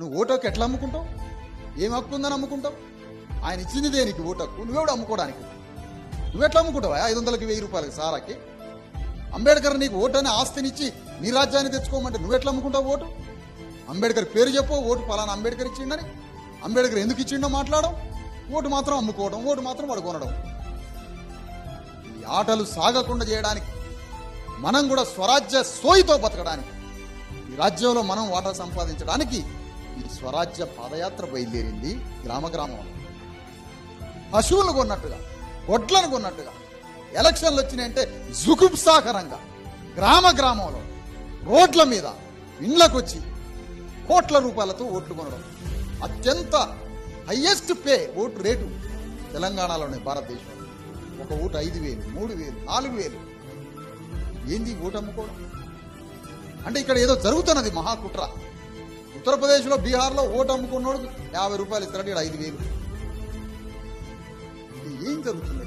నువ్వు ఓటోకి ఎట్లా అమ్ముకుంటావు? ఏం హక్కు ఉందని అమ్ముకుంటావు? ఆయన ఇచ్చింది దేనికి ఓటు నువ్వెవడు అమ్ముకోవడానికి? నువ్వెట్లా అమ్ముకుంటావా? ఐదు వందలకి వెయ్యి రూపాయలకి సారాకి? అంబేద్కర్ నీకు ఓటు అనే ఆస్తినిచ్చి నీ రాజ్యాన్ని తెచ్చుకోమంటే నువ్వెట్లా అమ్ముకుంటావు ఓటు? అంబేద్కర్ పేరు చెప్పు ఓటు పలానా అంబేద్కర్ ఇచ్చిండని. అంబేద్కర్ ఎందుకు ఇచ్చిండో మాట్లాడడం? ఓటు మాత్రం అమ్ముకోవడం ఓటు మాత్రం వాడు కొనడం. ఈ ఆటలు సాగకుండా చేయడానికి మనం కూడా స్వరాజ్య సోయితో బతకడానికి ఈ రాజ్యంలో మనం వాటా సంపాదించడానికి ఈ స్వరాజ్య పాదయాత్ర బయలుదేరింది గ్రామ గ్రామం. పశువులు కొన్నట్టుగా గొడ్లను కొన్నట్టుగా ఎలక్షన్లు వచ్చినాయంటే జుగుప్సాకరంగా గ్రామ గ్రామంలో రోడ్ల మీద ఇండ్లకు వచ్చి కోట్ల రూపాయలతో ఓట్లు కొనడం. అత్యంత హయ్యెస్ట్ పే ఓటు రేటు తెలంగాణలోనే భారతదేశంలో ఒక ఓటు ఐదు వేలు మూడు వేలు నాలుగు వేలు. ఏంది ఓటు అమ్ముకోవడం అంటే ఇక్కడ ఏదో జరుగుతున్నది మహాకుట్ర. ఉత్తరప్రదేశ్లో బీహార్లో ఓటు అమ్ముకున్నోడు యాభై రూపాయలు ఇస్తాడు ఇక్కడ ఐదు వేలు. ఇది ఏం జరుగుతుంది?